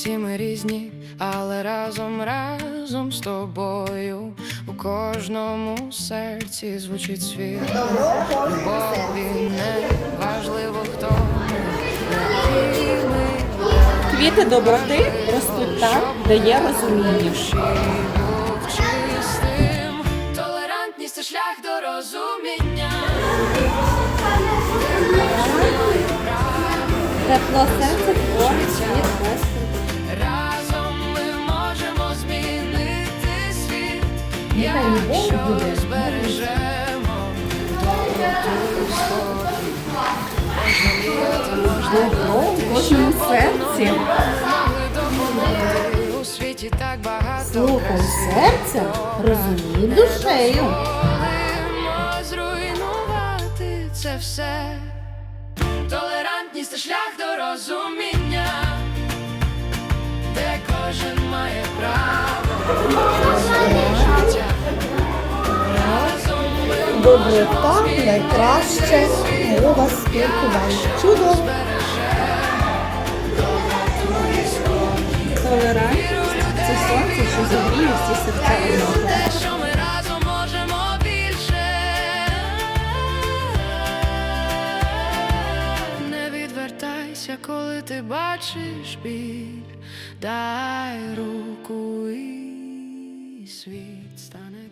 всі ми різні, але разом, разом з тобою у кожному серці звучить світ. Любові не важливо хто ми, Квіти доброти ростуть там, де є розуміння. чистим. Толерантність це шлях до розуміння. Тепло серце творить Нехай любов буде. Добро в кожному серці. краси. серцем, розумій душею. Зруйнувати це все. Толерантність це шлях до розуміння, де кожен має право Доброта найкраще мова спілкування. Чудово! Толерантність це сонце, що загріє всі серця одного. коли ти бачиш біль, дай руку і світ стане.